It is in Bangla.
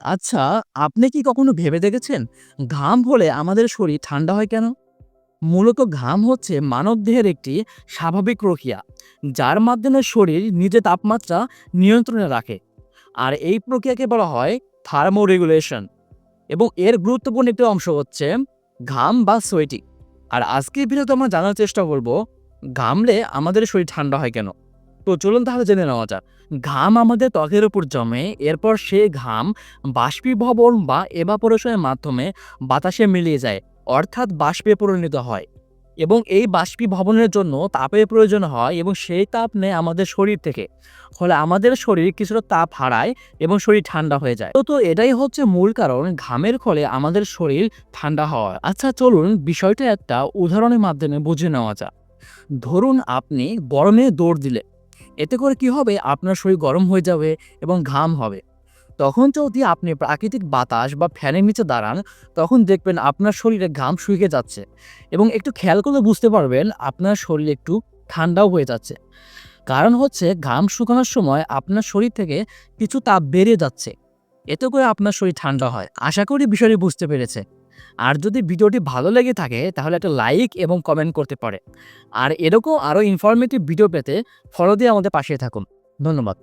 আচ্ছা, আপনি কি কখনো ভেবে দেখেছেন ঘাম হলে আমাদের শরীর ঠান্ডা হয় কেন? মূলত ঘাম হচ্ছে মানবদেহের একটি স্বাভাবিক প্রক্রিয়া যার মাধ্যমে শরীর নিজের তাপমাত্রা নিয়ন্ত্রণে রাখে। আর এই প্রক্রিয়াকে বলা হয় থার্মোরেগুলেশন এবং এর গুরুত্বপূর্ণ একটি অংশ হচ্ছে ঘাম বা সোয়েটিং আর আজকের ভিডিওতে আমরা জানার চেষ্টা করব ঘামলে আমাদের শরীর ঠান্ডা হয় কেন? তো চলুন তাহলে জেনে নেওয়া যাক। ঘাম আমাদের ত্বকের উপর জমে, এরপর সে ঘাম বাষ্পীভবন বা এভাপোরেশনের মাধ্যমে বাতাসে মিলিয়ে যায়, অর্থাৎ বাষ্পে পরিণত হয়। এবং এই বাষ্পীভবনের জন্য তাপের প্রয়োজন হয় এবং সেই তাপ নেয় আমাদের শরীর থেকে। ফলে আমাদের শরীর কিছুটা তাপ হারায় এবং শরীর ঠান্ডা হয়ে যায়। তো এটাই হচ্ছে মূল কারণ, ঘামের ফলে আমাদের শরীর ঠান্ডা হওয়া আচ্ছা চলুন বিষয়টা একটা উদাহরণের মাধ্যমে বুঝে নেওয়া যাক। ধরুন আপনি গরমে দৌড় দিলে এতে করে কি হবে? আপনার শরীর গরম হয়ে যাবে এবং ঘাম হবে। তখন যদি আপনি প্রাকৃতিক বাতাস বা ফ্যানের নিচে দাঁড়ান, তখন দেখবেন আপনার শরীরে ঘাম শুকিয়ে যাচ্ছে এবং একটু খেয়াল করলে বুঝতে পারবেন আপনার শরীর একটু ঠান্ডাও হয়ে যাচ্ছে। কারণ হচ্ছে ঘাম শুকানোর সময় আপনার শরীর থেকে কিছু তাপ বেড়ে যাচ্ছে। এতে করে আপনার শরীর ঠান্ডা হয়। আশা করি বিষয়টি বুঝতে পেরেছে। আর যদি ভিডিওটি ভালো লেগে থাকে, তাহলে একটা লাইক এবং কমেন্ট করতে পারে। আর এরকম আরও ইনফরমেটিভ ভিডিও পেতে ফলো দিয়ে আমাদের পাশে থাকুন। ধন্যবাদ।